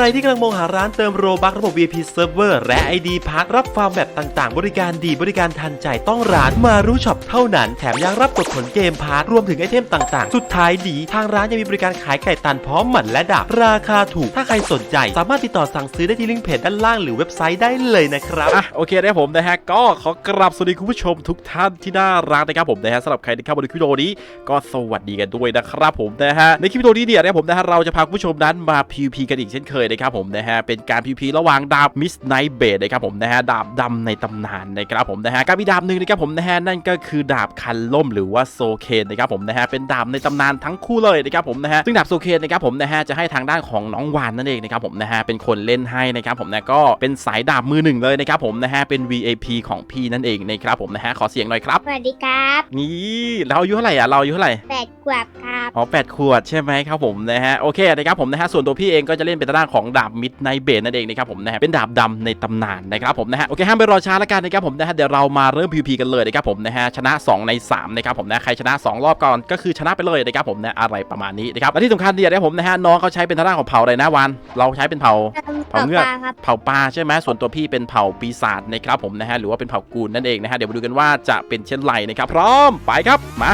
รที่กำลังมองหาร้านเติมโรบักระบบ VIP Server และ ID พักรับฟาร์มแบบต่างๆ บริการดีบริการทันใจต้องร้านมารู้ช็อปเท่านั้น แถมยังรับกดผลเกมพาร์ทรวมถึงไอเทมต่างๆ สุดท้ายดี ทางร้านยังมีบริการขายไก่ตันพร้อมหมันและดาบราคาถูก ถ้าใครสนใจ สามารถติดต่อสั่งซื้อได้ที่ลิงก์เพจด้านล่างหรือเว็บไซต์ได้เลยนะครับอะโอเคนะครับผมนะฮะก็ขอกราบสวัสดีคุณผู้ชมทุกท่านที่น่ารักนะครับผมนะฮะสำหรับใครที่เข้ามาดูคลิปวิดีโอนี้ก็สวัสดีกันด้วยนะครับผมนะฮะในคลิปวิดีโอนี้เนี่ยนะครับผมนะฮะเราจะพาคุณผู้ชมนั้นมา PVP กันอีกเช่นเคยนะครับผมนะฮะเป็นการ PVP ระหว่างดาบมิสไนเบดนะครับผมนะฮะดาบดำในตำนานนะครับผมนะฮะกับอีกดาบหนึ่งนะครับผมนะฮะนั่นก็คือดาบคันล่มหรือว่าโซเคนนะครับผมนะฮะเป็นดาบในตำนานทั้งคู่เลยนะครับผมนะฮะซึ่งดาบโซเคนนะครับผมนะฮะจะให้ทางด้านของน้องวานนั่นเองนะครับผมนะฮะเป็นคนเล่นให้นะครับผมนะก็เป็นสายดาบมือหนึ่งเลยนะครับผมนะฮะเป็น VIP ของพี่นั่นเองนะครับผมนะฮะขอเสียงหน่อยครับสวัสดีครับนี่เราอายุเท่าไหร่อะเราอายุเท่าไหร่แปดขวบครับอ๋อแปดขวดใช่ไหมครับผมนะฮะโอเคนะครับผมนะฮะส่วนตัวพี่เองก็จะเล่นเป็นทางด้านของดาบมิดไนเบนนั่นเองนะครับผมนะฮะเป็นดาบดำในตำนานนะครับผมนะฮะโอเคห้ามไปรอช้าแล้วกันนะครับผมนะฮะเดี๋ยวเรามาเริ่ม PVP กันเลยนะครับผมนะฮะชนะ 2 ใน3นะครับผมนะใครชนะ 2 รอบก่อนก็คือชนะไปเลยนะครับผมนะอะไรประมาณนี้นะครับและที่สำคัญเนี่ยนะครับผมนะฮะน้องเขาใช้เป็นทางด้านของเผ่าอะไรนะวันเราใช้เป็นเผ่าเผาเงือกปลครับเผ่าปลาใช่ไหมส่วนตัวพี่เป็นเผ่าปีศาจนะครับผมนะฮะหรือว่าเป็นเผ่ากูลนั่นเองนะฮะเดี๋ยวมาดูกันว่าจะเป็นเช่นไรนะครับพร้อมไปครับมา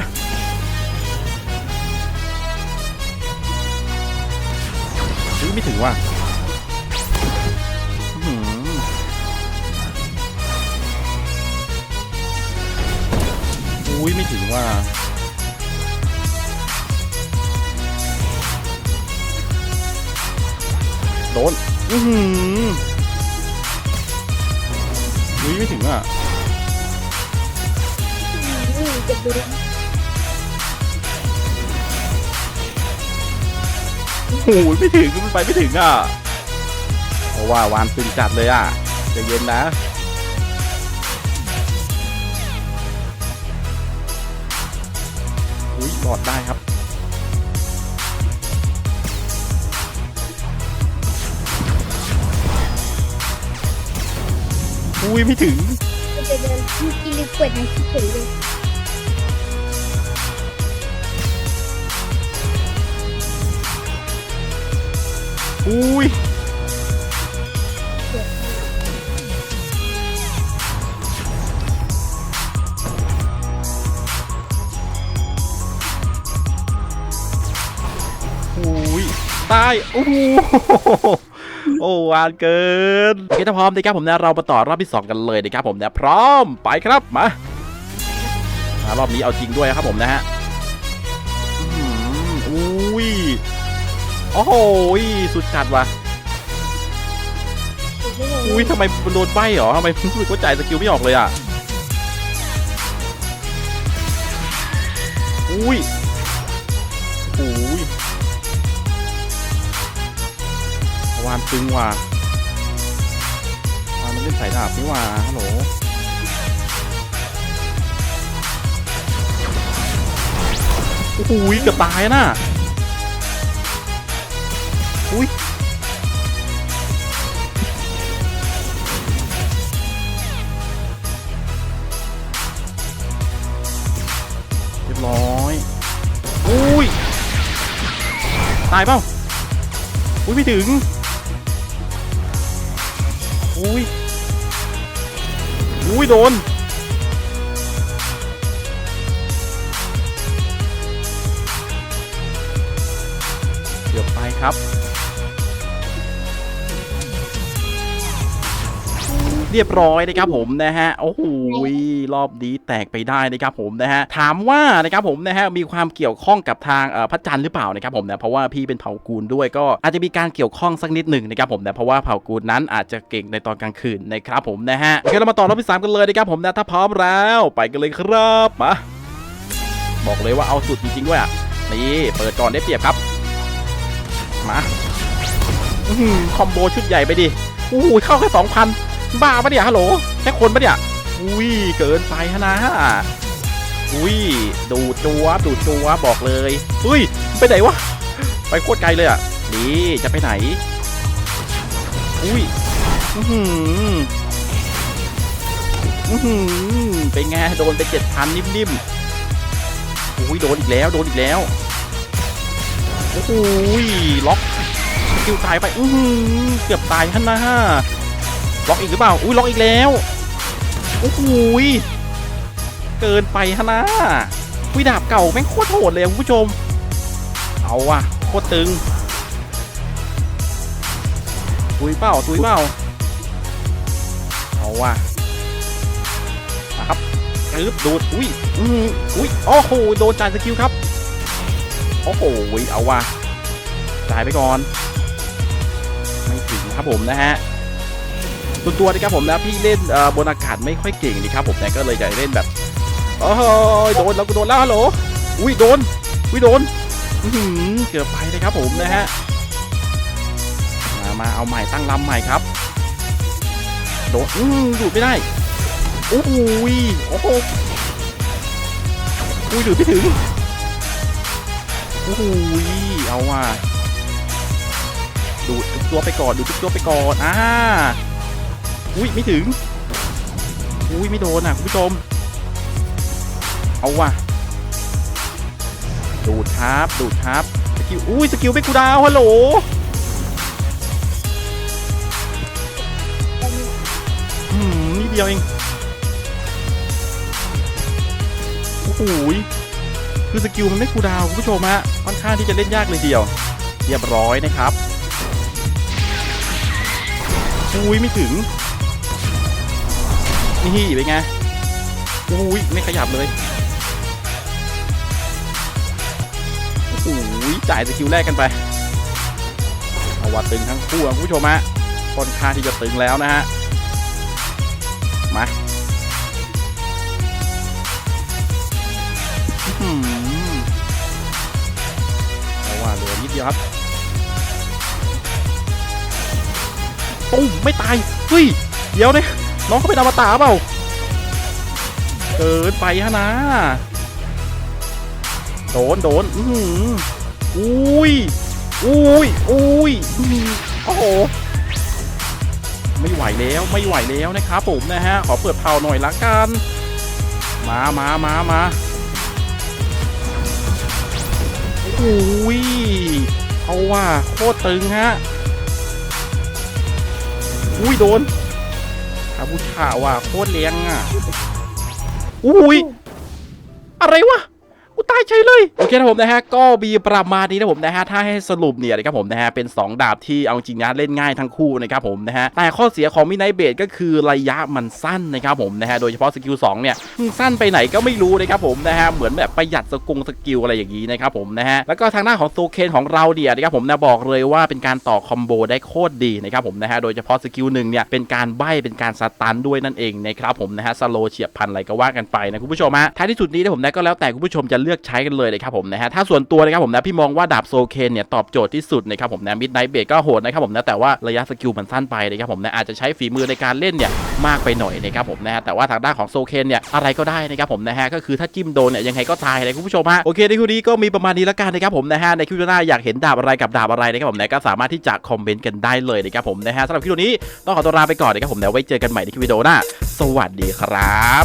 อุ๊ยไม่ถึงว่ะ อุ้ยไม่ถึงว่ะโดน อือหืออุ้ยไม่ถึงอะจะดูโอ้โหไม่ถึงมันไปไม่ถึงอะเพราะว่าวานตึงจัดเลยอะใจเย็นนะ อุ้ยหลอดได้ครับอุ้ยไม่ถึงจะเดินที่กินลิควิดในที่เฉยเลยอุ้ย ตายโอ้โหโอ้วานเกินโอเคถ้าพร้อมนะครับผมนะเรามาต่อรอบที่ 2 กันเลยนะครับผมนะพร้อมไปครับมามารอบนี้เอาจริงด้วยครับผมนะฮะอืออุ้ยโอ้โหสุดจัดว่ะอุ้ยทำไมโดนใบเหรอทำไมรู้สึกว่าจ่ายสกิลไม่ออกเลยอะอุ้ยอุ้ย วานตึงว่ะวานมันเล่นสายดาบนี่ว่ะฮัลโหลโอ้โหเกือบตายน่ะอุ้ยเรียบร้อยอุ้ย ตายเปล่าอุ้ยไม่ถึง อุ้ยอุ้ยโดนเกือบไปครับ เรียบร้อยนะครับผมนะฮะโอ้โหรอบนี้แตกไปได้นะครับผมนะฮะถามว่านะครับผมนะฮะมีความเกี่ยวข้องกับทางพระจันทร์หรือเปล่านะครับผมนะเพราะว่าพี่เป็นเผ่ากูลด้วยก็อาจจะมีการเกี่ยวข้องสักนิดหนึ่งนะครับผมนะเพราะว่าเผ่ากูลนั้นอาจจะเก่งในตอนกลางคืนนะครับผมนะฮะโอเคเรามาต่อรอบที่สามกันเลยนะครับผมนะถ้าพร้อมแล้วไปกันเลยครับมาบอกเลยว่าเอาสุดจริงๆด้วยอะนี่เปิดก่อนได้เปรียบครับมาคอมโบชุดใหญ่ไปดิอู้หูเข้าแค่สองพัน บ้าปะเนี่ยฮัลโหลแค่คนปะเนี่ยอุ้ยเกินไปฮะนะอุ้ยดูจัวดูจัวบอกเลยอุ้ยไปไหนวะไปโคตรไกลเลยอะนี่จะไปไหน อุ้ยอือหืออือหือเป็นไงโดนไปเจ็ดพันนิ่มๆอุ้ยโดนอีกแล้วโดนอีกแล้วโอ้โหล็อกกิลตายไป อื้อหือเกือบตายท่านนะ ล็อกอีกหรือเปล่า อุ้ยล็อกอีกแล้วโอ้โหยเกินไปท่านะวิดาบเก่าแม่งโคตรโหดเลยคุณผู้ชม เอาว่ะโคตรตึงตุยเปล่าตุยเปล่าเอาว่ะมาครับปึ๊บโดนอุ้ยอืออุ้ยโอ้โหโดนจ่ายสกิลครับโอ้โหเอาว่ะจ่ายไปก่อน ไม่ถึงครับผมนะฮะ ส่วนตัวนะครับผมนะพี่เล่นบนอากาศไม่ค่อยเก่งนี่ครับผมนะก็เลยจะเล่นแบบโอ้ยโดนแล้วก็โดนแล้วฮัลโหลอุ้ยโดนอุ้ยโดนเกือบไปเลยครับผมนะฮะมามาเอาใหม่ตั้งลำใหม่ครับโดดอื้อดูดไม่ได้โอ้ยโอ้โหอุ้ยดูดไม่ถึงโอ้ยเอาว่ะดูดทุกตัวไปก่อนดูดทุกตัวไปก่อนอ่า อุ้ยไม่ถึง อุ้ยไม่โดนอะคุณผู้ชม เอาว่ะ ดูดครับ ดูดครับ สกิล อุ้ยสกิลไม่กูดาวฮัลโหลอืมนิดเดียวเอง โอ้โหยคือสกิลมันไม่กูดาวคุณผู้ชมฮะ ค่อนข้างที่จะเล่นยากเลยเดียว เรียบร้อยนะครับอุ้ยไม่ถึง นี่เป็นไงอุ้ยไม่ขยับเลยโอ้โหจ่ายสกิลแรกกันไปเอาว่าตึงทั้งคู่คุณผู้ชมฮะค่อนข้างที่จะตึงแล้วนะฮะมาเอาว่าเหลือนิดเดียวครับตุ้มไม่ตายเฮ้ยเดี๋ยวเนะ น้องเขาเป็นอมตะเปล่าเกินไปฮะนะโดนโดนอืออุ้ยอุ้ยอุ้ยอื้อหือโอ้โหไม่ไหวแล้วไม่ไหวแล้วนะครับผมนะฮะขอเปิดเผาหน่อยละกันมามามามาอุ้ยเอาว่าโคตรตึงฮะอุ้ยโดน บูชาว่ะโคตรเลี้ยงอะอุ้ยอะไรวะ กูตายเฉยเลย โอเคนะผมนะฮะ ก็มีประมาณนี้นะผมนะฮะ ถ้าให้สรุปเนี่ยนะครับผมนะฮะ เป็น 2 ดาบที่เอาจริงนะเล่นง่ายทั้งคู่นะครับผมนะฮะ แต่ข้อเสียของมินไนเบดก็คือระยะมันสั้นนะครับผมนะฮะ โดยเฉพาะสกิล2เนี่ยสั้นไปไหนก็ไม่รู้นะครับผมนะฮะ เหมือนแบบประหยัดสกุงสกิลอะไรอย่างนี้นะครับผมนะฮะ แล้วก็ทางหน้าของโซเคนของเราเนี่ยนะครับผมนะบอกเลยว่าเป็นการต่อคอมโบได้โคตรดีนะครับผมนะฮะ โดยเฉพาะสกิลหนึ่งเนี่ยเป็นการใบ้เป็นการสตันด้วยนั่นเองนะครับผมนะฮะสโลเฉียบพันอะไรก็ว่ากันไปนะคุณผู้ชมฮะท้ายที่สุดนี้นะผมนะก็แล้วแต่คุณผู้ชมจะเลือกใช้กันเลยนะครับผมนะฮะถ้าส่วนตัวนะครับผมนะพี่มองว่าดาบโซเคนเนี่ยตอบโจทย์ที่สุดนะครับผมนะมิดไนท์เบรกก็โหดนะครับผมนะแต่ว่าระยะสกิลมันสั้นไปนะครับผมนะอาจจะใช้ฝีมือในการเล่นเนี่ยมากไปหน่อยนะครับผมนะฮะแต่ว่าทางด้านของโซเคนเนี่ยอะไรก็ได้นะครับผมนะฮะก็คือถ้าจิ้มโดนเนี่ยยังไงก็ตายเลยคุณผู้ชมฮะโอเคในคลิปนี้ก็มีประมาณนี้แล้วกันนะครับผมนะฮะในคลิปหน้าอยากเห็นดาบอะไรกับดาบอะไรนะครับผมนะก็สามารถที่จะคอมเมนต์กันได้เลยนะครับผมนะฮะสำหรับคลิปนี้ต้องขอตัวลาไปก่อนนะครับผมนะไว้เจอกันใหม่ในคลิปวิดีโอหน้าสวัสดีครับ